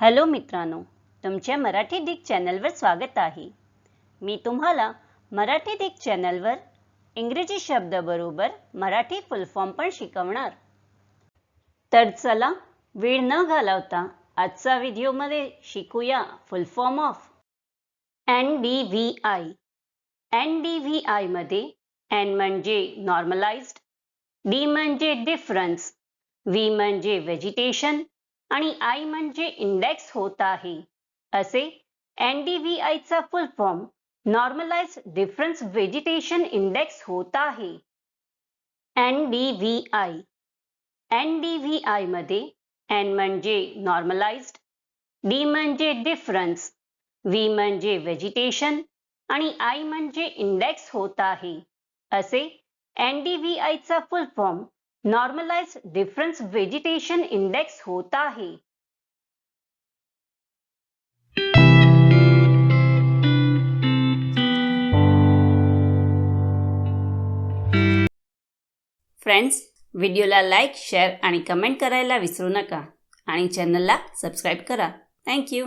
Hello मित्रांनो तुमच्या Marathi Dick चॅनलवर स्वागत आहे. मी तुम्हाला मराठी डिक चॅनलवर इंग्रजी शब्दाबरोबर मराठी फुल फॉर्म पण शिकवणार. तर चला वेळ न घालवता आजचा व्हिडिओमध्ये शिकूया full form of N D V I N D V आयमध्ये एन म्हणजे नॉर्मलाइज्ड डी म्हणजे डिफरन्स व्ही म्हणजे व्हेजिटेशन आणि आय म्हणजे इंडेक्स होत आहे. असे एन चा full form normalize difference vegetation index होत आहे. N D V I N D N म्हणजे नॉर्मलाइज्ड डी म्हणजे डिफरन्स व्ही म्हणजे व्हेजिटेशन आणि आय म्हणजे इंडेक्स होत आहे. असे एन चा full form normalize difference vegetation index होत आहे फ्रेंड्स व्हिडिओला लाईक शेअर आणि कमेंट करायला विसरू नका. आणि चॅनलला सबस्क्राईब करा. थँक्यू